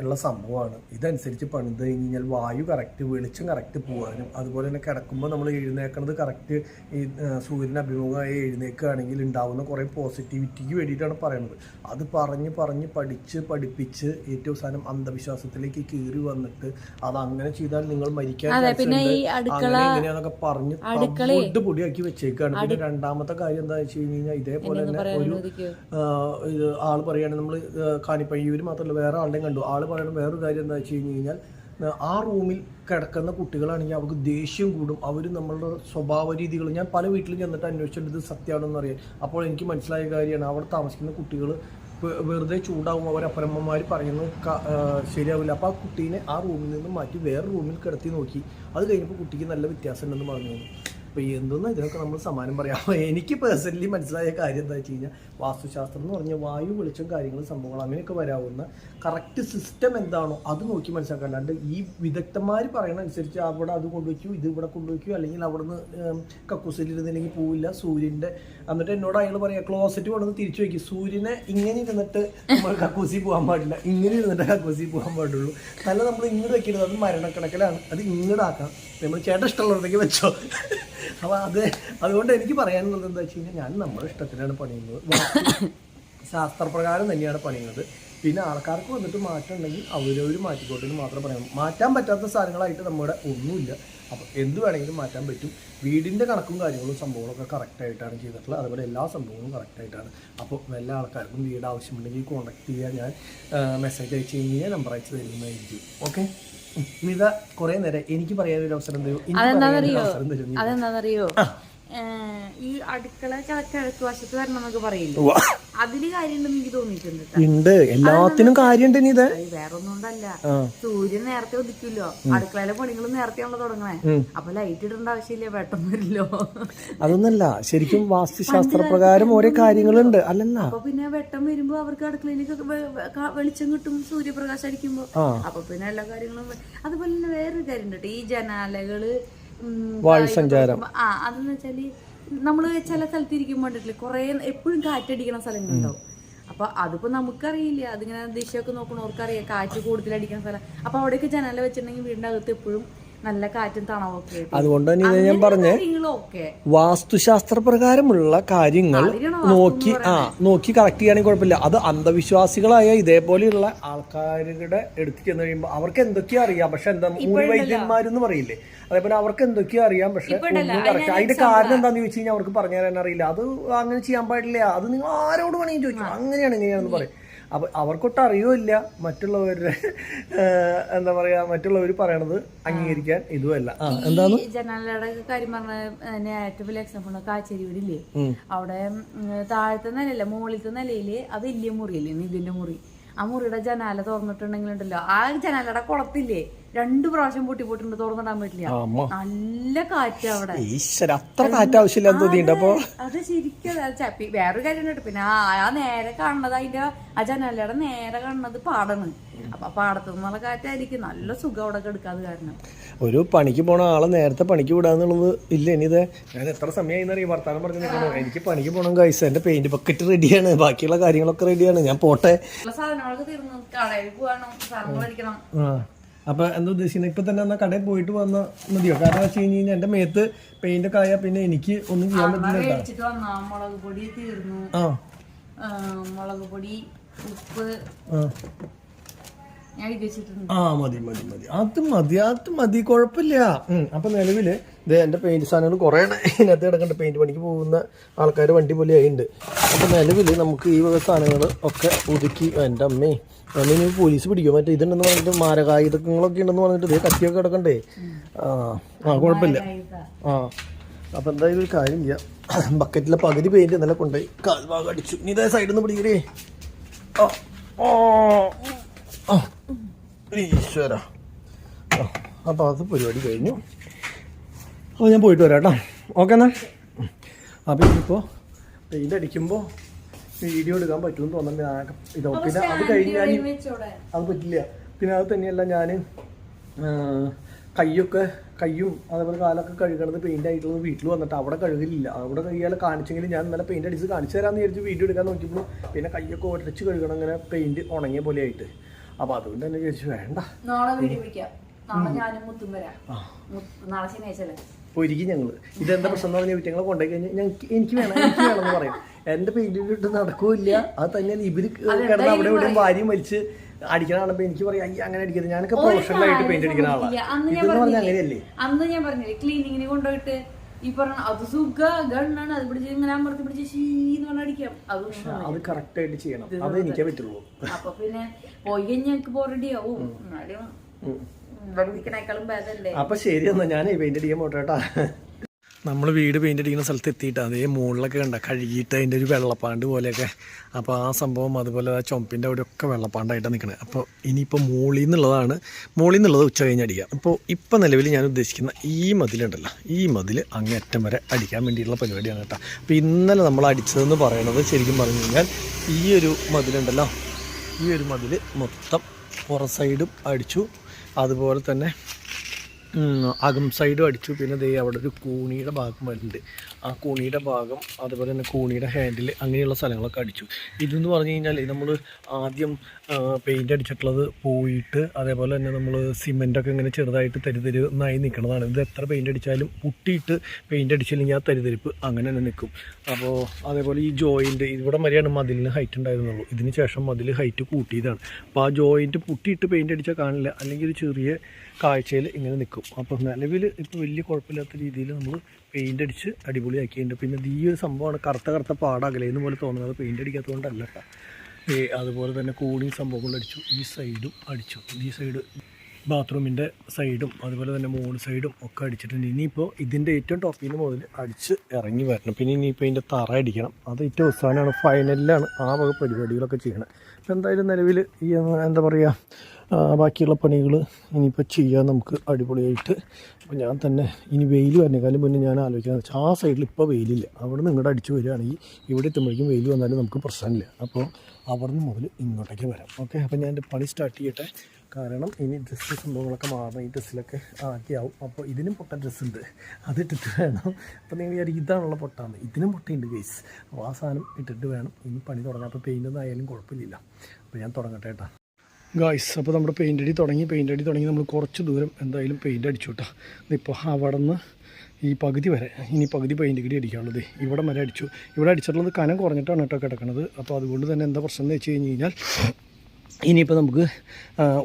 ഉള്ള സംഭവമാണ്. ഇതനുസരിച്ച് പണിത് കഴിഞ്ഞ് കഴിഞ്ഞാൽ വായു കറക്റ്റ് വെളിച്ചം കറക്റ്റ് പോകാനും അതുപോലെ തന്നെ കിടക്കുമ്പോൾ നമ്മൾ എഴുന്നേക്കണത് കറക്റ്റ് ഈ സൂര്യന് അഭിമുഖമായി എഴുന്നേക്കുകയാണെങ്കിൽ ഉണ്ടാവുന്ന കുറേ പോസിറ്റിവിറ്റിക്ക് വേണ്ടിയിട്ടാണ് പറയുന്നത്. അത് പറഞ്ഞ് പറഞ്ഞ് പഠിച്ച് പഠിപ്പിച്ച് ഏറ്റവും അവസാനം അന്ധവിശ്വാസത്തിലേക്ക് കീറി വന്നിട്ട് അത് അങ്ങനെ ചെയ്താൽ നിങ്ങൾ മരിക്കാൻ എങ്ങനെയാന്നൊക്കെ പറഞ്ഞ് ഫുഡ് പൊടിയാക്കി വെച്ചേക്കാണ്. പിന്നെ രണ്ടാമത്തെ കാര്യം എന്താ വെച്ച് കഴിഞ്ഞ് കഴിഞ്ഞാൽ ഇതേപോലെ തന്നെ ഒരു ആൾ പറയുകയാണെങ്കിൽ നമ്മൾ കാണിപ്പയ്യൂര് മാത്രമല്ല വേറെ ആളുടെയും കണ്ടു. ആൾ പറയുന്നത് വേറൊരു കാര്യം എന്താ വെച്ച് കഴിഞ്ഞ് കഴിഞ്ഞാൽ ആ, റൂമിൽ കിടക്കുന്ന കുട്ടികളാണെങ്കിൽ അവർക്ക് ദേഷ്യം കൂടും. അവർ നമ്മളുടെ സ്വഭാവ രീതികൾ ഞാൻ പല വീട്ടിലും ചെന്നിട്ട് അന്വേഷിച്ചിട്ട് ഇത് സത്യമാണെന്ന് അറിയാം അപ്പോൾ എനിക്ക് മനസ്സിലായ കാര്യമാണ് അവിടെ താമസിക്കുന്ന കുട്ടികൾ വെറുതെ ചൂടാവും. അവർ അപ്പരമ്മമാർ പറയുന്നത് ശരിയാവില്ല. അപ്പോൾ ആ കുട്ടീനെ ആ റൂമിൽ നിന്ന് മാറ്റി വേറെ റൂമിൽ കിടത്തി നോക്കി. അത് കഴിഞ്ഞപ്പോൾ കുട്ടിക്ക് നല്ല വ്യത്യാസം ഉണ്ടെന്ന് പറഞ്ഞു. അപ്പോൾ എന്തെന്ന് ഇതിനൊക്കെ നമ്മൾ സമാനം പറയാം. എനിക്ക് പേഴ്സണലി മനസ്സിലായ കാര്യം എന്താ വെച്ച് കഴിഞ്ഞാൽ വാസ്തുശാസ്ത്രം എന്ന് പറഞ്ഞാൽ വായു വെളിച്ചം കാര്യങ്ങൾ സംഭവങ്ങൾ അങ്ങനെയൊക്കെ വരാവുന്ന കറക്റ്റ് സിസ്റ്റം എന്താണോ അത് നോക്കി മനസ്സിലാക്കാൻ. അല്ലാണ്ട് ഈ വിദഗ്ധന്മാർ പറയുന്ന അനുസരിച്ച് അവിടെ അത് കൊണ്ടുവയ്ക്കൂ ഇത് ഇവിടെ കൊണ്ടുവയ്ക്കൂ അല്ലെങ്കിൽ അവിടെ നിന്ന് കക്കൂസിലിരുന്നില്ലെങ്കിൽ പോവില്ല സൂര്യന്റെ എന്നിട്ട് എന്നോട് അയാൾ പറയാം ക്ലോസറ്റ് കൊണ്ടുവന്ന് തിരിച്ചു വയ്ക്കും. സൂര്യനെ ഇങ്ങനെ ഇരുന്നിട്ട് നമ്മൾ കക്കൂസി പോകാൻ പാടില്ല. ഇങ്ങനെ ഇരുന്നിട്ട് കക്കൂസി പോകാൻ പാടുള്ളൂ. നല്ല നമ്മൾ ഇങ്ങോട്ട് വെക്കരുത്. അത് മരണക്കണക്കിലാണ്. അത് ഇങ്ങോട്ടാക്കാം നമ്മൾ ചേട്ടൻ ഇഷ്ടമുള്ളവരുടെ വെച്ചോ. അപ്പോൾ അത് അതുകൊണ്ട് എനിക്ക് പറയാനുള്ളത് എന്താ വെച്ച് കഴിഞ്ഞാൽ ഞാൻ നമ്മുടെ ഇഷ്ടത്തിനാണ് പണിയുന്നത്. ശാസ്ത്രപ്രകാരം തന്നെയാണ് പണിയുന്നത്. പിന്നെ ആൾക്കാർക്ക് വന്നിട്ട് മാറ്റം ഉണ്ടെങ്കിൽ അവരവർ മാറ്റിക്കോട്ടെ എന്ന് മാത്രം പറയാം. മാറ്റാൻ പറ്റാത്ത സാധനങ്ങളായിട്ട് നമ്മുടെ ഒന്നുമില്ല. അപ്പോൾ എന്ത് വേണമെങ്കിലും മാറ്റാൻ പറ്റും. വീടിന്റെ കണക്കും കാര്യങ്ങളും സംഭവങ്ങളൊക്കെ കറക്റ്റായിട്ടാണ് ചെയ്തിട്ടുള്ളത്. അതുപോലെ എല്ലാ സംഭവങ്ങളും കറക്റ്റായിട്ടാണ് അപ്പോൾ എല്ലാ ആൾക്കാർക്കും വീട് ആവശ്യമുണ്ടെങ്കിൽ കോൺടാക്ട് ചെയ്യാൻ ഞാൻ മെസ്സേജ് അയച്ചു കഴിഞ്ഞാൽ നമ്പർ അയച്ചു തരുന്നതായിരിക്കും. ഓക്കെ ഇതാ കുറേ നേരം എനിക്ക് പറയാനൊരു അവസരം തരും. അതെന്താണെന്നറിയോ? ഏഹ്, ഈ അടുക്കള കിഴ- കിഴക്ക് വശത്ത് വരണം എന്നൊക്കെ പറയില്ലേ? അതിൽ കാര്യമുണ്ടെന്ന് എനിക്ക് തോന്നിയിട്ടുണ്ട് എല്ലാത്തിനും കാര്യമുണ്ട് ഇത്. വേറെ ഒന്നും കൊണ്ടല്ല ആ. സൂര്യൻ നേരത്തെ ഉദിക്കില്ലോ. അടുക്കളയിലെ പണികൾ നേരത്തെയാണല്ലോ തുടങ്ങണേ. അപ്പൊ ലൈറ്റ് ഇടേണ്ട ആവശ്യമില്ല? പെട്ടെന്ന് വരില്ലോ. അതൊന്നല്ല. ശരിക്കും വാസ്തുശാസ്ത്ര പ്രകാരം ഓരോ കാര്യങ്ങളുണ്ട്. അല്ലല്ല. അപ്പൊ പിന്നെ വെട്ടം വരുമ്പോ അവർക്ക് അടുക്കളയിലേക്ക് വെളിച്ചം കിട്ടും സൂര്യപ്രകാശം അടിക്കുമ്പോ. അപ്പൊ പിന്നെ എല്ലാ കാര്യങ്ങളും അതുപോലെ തന്നെ വേറൊരു കാര്യം ഈ ജനാലകൾ ഉം, വായുസഞ്ചാരം. ആ അതെന്ന് വെച്ചാൽ നമ്മൾ ചില സ്ഥലത്ത് ഇരിക്കുമ്പോൾ കണ്ടിട്ടില്ലേ? കൊറേ എപ്പോഴും കാറ്റടിക്കണ സ്ഥലങ്ങളുണ്ടാവും. അപ്പൊ അതിപ്പോ നമുക്കറിയില്ല. അതിങ്ങനെ ദിശയൊക്കെ നോക്കണവർക്കറിയാം. കാറ്റ് കൂടുതലടിക്കണ സ്ഥലം. അപ്പൊ അവിടെയൊക്കെ ജനല വെച്ചിട്ടുണ്ടെങ്കിൽ വീടിന്റെ അകത്ത് എപ്പോഴും നല്ല കാറ്റും തണവൊക്കെ അതുകൊണ്ട് തന്നെ ഞാൻ പറഞ്ഞേ വാസ്തുശാസ്ത്ര പ്രകാരമുള്ള കാര്യങ്ങൾ നോക്കി ആ നോക്കി കറക്റ്റ് ചെയ്യുകയാണെങ്കിൽ കുഴപ്പമില്ല. അത് അന്ധവിശ്വാസികളായ ഇതേപോലെയുള്ള ആൾക്കാരുടെ എടുത്തു ചെന്ന് കഴിയുമ്പോൾ അവർക്ക് എന്തൊക്കെയാ അറിയാം? പക്ഷെ എന്താ മൂന്ന് വൈദ്യന്മാരെന്ന് പറയില്ലേ? അതേപോലെ അവർക്ക് എന്തൊക്കെയാ അറിയാം? പക്ഷെ ഒന്നും കറക്റ്റ് അതിന്റെ കാരണം എന്താണെന്ന് ചോദിച്ചു കഴിഞ്ഞാൽ അവർക്ക് പറഞ്ഞു തരാൻ അറിയില്ല. അത് അങ്ങനെ ചെയ്യാൻ പാടില്ല. അത് നിങ്ങൾ ആരോട് വേണമെങ്കിൽ ചോദിച്ചു. അങ്ങനെയാണ് ഇങ്ങനെയാണെന്ന് പറയും. അപ്പൊ അവർക്കൊട്ട് അറിയുമില്ല മറ്റുള്ളവരുടെ എന്താ പറയാ മറ്റുള്ളവർ പറയണത് അംഗീകരിക്കാൻ ഇതുമല്ല. എന്താണ്? ഈ കാര്യം പറഞ്ഞ ഏറ്റവും വലിയ എക്സാമ്പിൾ കാച്ചേരി വീടില്ലേ അവിടെ താഴത്തെ നിലയില്ല മുകളിലത്തെ നിലയിൽ അത് വലിയ മുറിയില്ലേ നിതിന്റെ മുറി? ആ മുറിയുടെ ജനാല തുറന്നിട്ടുണ്ടെങ്കിൽ ഉണ്ടല്ലോ ആ ജനാലയുടെ കുളത്തില്ലേ? രണ്ടു പ്രാവശ്യം പൊട്ടി പോയിട്ടുണ്ട് തുറന്നിടാൻ പറ്റില്ല. നല്ല കാറ്റ് അവിടെ. അത്ര കാറ്റ് ആവശ്യമില്ല അപ്പൊ അത് ശരിക്കും ചപ്പി വേറൊരു കാര്യം കേട്ടോ പിന്നെ ആ നേരെ കാണുന്നത് അതിന്റെ ആ ജനലയുടെ നേരെ കാണുന്നത് പാടാണ് അപ്പൊ പാടത്തു നിന്നുള്ള കാറ്റായിരിക്കും. നല്ല സുഖം അവിടെ എടുക്കാതെ കാരണം. ഒരു പണിക്ക് പോണ ആളെ നേരത്തെ പണിക്ക് വിടാന്നുള്ളത് ഇല്ല. ഇനിത് ഞാൻ എത്ര സമയമായി അറിയാം. വർത്താനം പറഞ്ഞു നിൽക്കണോ എനിക്ക് പണിക്ക് പോണം കൈസ് എന്റെ പെയിന്റ് ബക്കറ്റ് റെഡിയാണ് ബാക്കിയുള്ള കാര്യങ്ങളൊക്കെ റെഡിയാണ് ഞാൻ പോട്ടെ. സാധനങ്ങളൊക്കെ തീർന്നു കടയിൽ പോകണം സാധനങ്ങൾ ആ അപ്പൊ എന്താ ഉദ്ദേശിക്കുന്നത് ഇപ്പൊ തന്നെ എന്നാ കടയിൽ പോയിട്ട് വന്ന മതിയോ? കാരണം വെച്ച് കഴിഞ്ഞ് കഴിഞ്ഞാൽ എന്റെ മേത്ത് പെയിന്റ് ഒക്കെ ആയാൽ പിന്നെ എനിക്ക് ഒന്നും ചെയ്യാൻ പറ്റില്ല മുളക് പൊടി തീർന്നു. ആ, മുളക് പൊടി ഉപ്പ് ആ മതി മതി മതി. അത് മതി അത് മതി കുഴപ്പമില്ല. അപ്പൊ നിലവിൽ എന്റെ പെയിന്റ് സാധനങ്ങൾ കുറെ ഇതിനകത്ത് കിടക്കേണ്ട. പെയിന്റ് പണിക്ക് പോകുന്ന ആൾക്കാർ വണ്ടി പോലെ ആയിട്ടുണ്ട് അപ്പൊ നിലവിൽ നമുക്ക് ഈ വക സാധനങ്ങൾ ഒക്കെ ഒതുക്കി എന്റെ അമ്മേ. അമ്മ പോലീസ് പിടിക്കും? മറ്റേ ഇതുണ്ടെന്ന് പറഞ്ഞിട്ട് മാരകായുധങ്ങളൊക്കെ ഉണ്ടെന്ന് പറഞ്ഞിട്ട് ഇതേ കത്തിയൊക്കെ കിടക്കണ്ടേ? ആ ആ കുഴപ്പമില്ല. ആ അപ്പൊ എന്തായാലും ഒരു കാര്യം ചെയ്യാം. ബക്കറ്റിലെ പകുതി പെയിന്റ് ഇന്നലെ കൊണ്ടുപോയി. കാൽഭാഗം അടിച്ചു. ഇനി ഇതേ സൈഡിൽ നിന്ന് പിടിക്കരേ ആ ഓ ആ. ഈശ്വര. അപ്പോൾ അത് പരിപാടി കഴിഞ്ഞു. അപ്പോൾ ഞാൻ പോയിട്ട് വരാം കേട്ടോ ഓക്കെ എന്നാ. അപ്പോൾ ഇനിയിപ്പോൾ പെയിന്റ് അടിക്കുമ്പോൾ വീഡിയോ എടുക്കാൻ പറ്റുമെന്ന് തോന്നുന്നുണ്ട് ഇത് പിന്നെ അത് കഴിഞ്ഞ് ഞാൻ ഈ- അത് പറ്റില്ല. പിന്നെ അത് തന്നെയല്ല ഞാൻ കയ്യൊക്കെ കയ്യും അതേപോലെ കാലൊക്കെ കഴുകണത് പെയിന്റ് ആയിട്ടുള്ളത് വീട്ടിൽ വന്നിട്ട് അവിടെ കഴുകില്ല അവിടെ കയ്യാലെ കാണിച്ചെങ്കിൽ ഞാൻ നല്ല പെയിന്റ് അടിച്ച് കാണിച്ചു തരാമെന്ന് വിചാരിച്ച് വീഡിയോ എടുക്കാൻ നോക്കിയപ്പോൾ പിന്നെ കയ്യൊക്കെ ഒരച്ച് കഴുകണം അങ്ങനെ പെയിന്റ് ഉണങ്ങിയ പോലെ ആയിട്ട് അപ്പോൾ അതുകൊണ്ട് തന്നെ വിചാരിച്ചു വേണ്ട. നാളെ വീഡിയോ പിടിക്കാം നാളെ ഞാനും മുത്തും വരാം. നാളെ ശനിയാഴ്ച ഞങ്ങൾ ഇതെന്താ പ്രശ്നം എന്ന് പറഞ്ഞാൽ ഞങ്ങൾ കൊണ്ടുപോയി കഴിഞ്ഞാൽ ഞങ്ങൾക്ക് എനിക്ക് വേണം എനിക്ക് വേണം എന്ന് പറയും. എന്റെ പെയിന്റ് ഇട്ട് നടക്കൂല്ല. അത് തന്നെയാണ് ഇവർ കിടന്ന് അവിടെ ഇവിടെ വാരിയും വലിച്ച് അടിക്കണ എനിക്ക് പറയാം അയ്യ അങ്ങനെ അടിക്കരുത്. ഞാനൊക്കെ പ്രൊഫഷണൽ ആയിട്ട് പെയിന്റ് അടിക്കുന്ന ആളാണ് അന്ന് ഞാൻ ഇതെന്ന് അങ്ങനെയല്ലേ? അന്ന് ഞാൻ പറഞ്ഞില്ലേ? ക്ലീനിങ്ങിന് കൊണ്ടുപോയിട്ട് ഈ പറഞ്ഞ അത് സുഖ ഗണ്ണാണ് അത് പിടിച്ച് ഇങ്ങനെ അമർത്തി പിടിച്ച് ഷീന്ന് അതൊന്നും അത് കറക്റ്റ് ആയിട്ട് ചെയ്യണം. അത് എനിക്കേ പറ്റുള്ളൂ. അപ്പൊ പിന്നെ പോയി കഴിഞ്ഞാൽ ഞങ്ങൾക്ക് ബോറടി ആവും. എന്നാലും അപ്പൊ ശരി എന്നാ. ഞാൻ പെയിന്റ് അടിക്കാൻ പോട്ടെ നമ്മൾ വീട് പെയിന്റ് അടിക്കുന്ന സ്ഥലത്ത് എത്തിയിട്ട് അതേ മുകളിലൊക്കെ കണ്ട കഴുകിയിട്ട് അതിന്റെ ഒരു വെള്ളപ്പാണ്ട് പോലെയൊക്കെ. അപ്പോൾ ആ സംഭവം അതുപോലെ ആ ചുമപ്പിന്റെ അവിടെയൊക്കെ വെള്ളപ്പാണ്ടായിട്ട് നിൽക്കുന്നത് അപ്പോൾ ഇനിയിപ്പോൾ മുകളിൽ നിന്നുള്ളതാണ്. മുകളിൽ നിന്നുള്ളത് ഉച്ച കഴിഞ്ഞ് അടിക്കുക അപ്പോൾ ഇപ്പോൾ നിലവിൽ ഞാൻ ഉദ്ദേശിക്കുന്ന ഈ മതിലുണ്ടല്ലോ ഈ മതിൽ അങ്ങേറ്റം വരെ അടിക്കാൻ വേണ്ടിയിട്ടുള്ള പരിപാടിയാണ് കേട്ടോ. അപ്പോൾ ഇന്നലെ നമ്മൾ അടിച്ചതെന്ന് പറയുന്നത് ശരിക്കും പറഞ്ഞു കഴിഞ്ഞാൽ ഈ ഒരു മതിലുണ്ടല്ലോ ഈ ഒരു മതിൽ മൊത്തം പുറ സൈഡും അടിച്ചു. അതുപോലെ തന്നെ അകം സൈഡും അടിച്ചു. പിന്നെ ദേ അവിടെ ഒരു കൂണിയുടെ ഭാഗം വരുന്നുണ്ട്. ആ കൂണിയുടെ ഭാഗം അതുപോലെ തന്നെ കൂണിയുടെ ഹാൻഡിൽ അങ്ങനെയുള്ള സ്ഥലങ്ങളൊക്കെ അടിച്ചു. ഇതെന്ന് പറഞ്ഞു കഴിഞ്ഞാൽ നമ്മൾ ആദ്യം പെയിന്റ് അടിച്ചിട്ടുള്ളത് പോയിട്ട് അതേപോലെ തന്നെ നമ്മൾ സിമെന്റൊക്കെ ഇങ്ങനെ ചെറുതായിട്ട് തരിതരിന്നായി നിൽക്കുന്നതാണ് ഇത് എത്ര പെയിന്റ് അടിച്ചാലും പൊട്ടിയിട്ട് പെയിന്റ് അടിച്ചില്ലെങ്കിൽ ആ തരിതരിപ്പ് അങ്ങനെ തന്നെ നിൽക്കും അപ്പോൾ അതേപോലെ ഈ ജോയിന്റ് ഇവിടെ വരെയാണ് മതിലിന് ഹൈറ്റ് ഉണ്ടായിരുന്നുള്ളൂ. ഇതിന് ശേഷം മതിൽ ഹൈറ്റ് കൂട്ടിയതാണ്. അപ്പോൾ ആ ജോയിന്റ് പൊട്ടിയിട്ട് പെയിന്റ് അടിച്ചാൽ കാണില്ല. അല്ലെങ്കിൽ ഒരു ചെറിയ കാഴ്ചയിൽ ഇങ്ങനെ നിൽക്കും അപ്പം നിലവിൽ ഇപ്പോൾ വലിയ കുഴപ്പമില്ലാത്ത രീതിയിൽ നമ്മൾ പെയിന്റ് അടിച്ച് അടിപൊളിയാക്കിയിട്ടുണ്ട്. പിന്നെ ഈ ഒരു സംഭവമാണ് കറുത്ത കറുത്ത പാടാകലേന്ന് പോലെ തോന്നുന്നത്. പെയിന്റ് അടിക്കാത്തതുകൊണ്ടല്ല അതുപോലെ തന്നെ കൂളിങ് സംഭവങ്ങൾ അടിച്ചു. ഈ സൈഡും അടിച്ചു. ഈ സൈഡ് ബാത്റൂമിന്റെ സൈഡും അതുപോലെ തന്നെ മൂന്ന് സൈഡും ഒക്കെ അടിച്ചിട്ടുണ്ട്. ഇനിയിപ്പോൾ ഇതിന്റെ ഏറ്റവും ടോപ്പിൽ നിന്ന് മുതൽ അടിച്ച് ഇറങ്ങി വരണം. പിന്നെ ഇനിയിപ്പോൾ ഇതിന്റെ തറ അടിക്കണം. അത് ഏറ്റവും അവസാനമാണ് ഫൈനലിലാണ് ആ വക പരിപാടികളൊക്കെ ചെയ്യണം അപ്പോൾ എന്തായാലും നിലവിൽ ഈ എന്താ പറയുക ബാക്കിയുള്ള പണികൾ ഇനിയിപ്പോൾ ചെയ്യാൻ നമുക്ക് അടിപൊളിയായിട്ട്. അപ്പോൾ ഞാൻ തന്നെ ഇനി വെയിൽ വരണേക്കാളും മുന്നേ ഞാൻ ആലോചിക്കുന്നത് വെച്ചാൽ ആ സൈഡിൽ ഇപ്പോൾ വെയിലില്ല. അവിടെ നിന്ന് ഇങ്ങോട്ട് അടിച്ച് വരികയാണെങ്കിൽ ഇവിടെ എത്തുമ്പോഴേക്കും വെയിൽ വന്നാലും നമുക്ക് പ്രശ്നമില്ല. അപ്പോൾ അവിടെ നിന്ന് മുതൽ ഇങ്ങോട്ടേക്ക് വരാം. ഓക്കെ അപ്പോൾ ഞാൻ എന്റെ പണി സ്റ്റാർട്ട് ചെയ്യട്ടെ. കാരണം ഇനി ഡ്രസ്സ് സംഭവങ്ങളൊക്കെ മാറണം ഈ ഡ്രസ്സിലൊക്കെ ആക്കിയാവും. അപ്പോൾ ഇതിനും പൊട്ട ഡ്രസ്സ് ഉണ്ട്. അതിട്ടിട്ട് വേണം. അപ്പോൾ നിങ്ങൾ വിചാരിക്കും ഇതാണുള്ള പൊട്ടാന്ന്. ഇതിനും പൊട്ടയുണ്ട് ഗേസ് അപ്പോൾ ആ സാധനം ഇട്ടിട്ട് വേണം. ഇനി പണി തുടങ്ങാം. അപ്പോൾ പെയിന്റ് ഒന്നും ആയാലും കുഴപ്പമില്ല അപ്പോൾ ഞാൻ തുടങ്ങട്ടെ കേട്ടോ. ഗായ്സ് അപ്പോൾ നമ്മുടെ പെയിന്റ് അടി തുടങ്ങി പെയിന്റ് അടി തുടങ്ങി. നമ്മൾ കുറച്ച് ദൂരം എന്തായാലും പെയിന്റ് അടിച്ചു കേട്ടോ ഇതിപ്പോൾ അവിടെ നിന്ന് ഈ പകുതി വരെ ഇനി പകുതി പെയിന്റ് കൂടി അടിക്കാനുള്ളത് ഇവിടെ വരെ അടിച്ചു. ഇവിടെ അടിച്ചിട്ടുള്ളത് കനം കുറഞ്ഞിട്ടാണ് കേട്ടോ കിടക്കുന്നത് അപ്പോൾ അതുകൊണ്ട് തന്നെ എന്താ പ്രശ്നം എന്ന് വെച്ച് കഴിഞ്ഞ് കഴിഞ്ഞാൽ ഇനിയിപ്പോൾ നമുക്ക്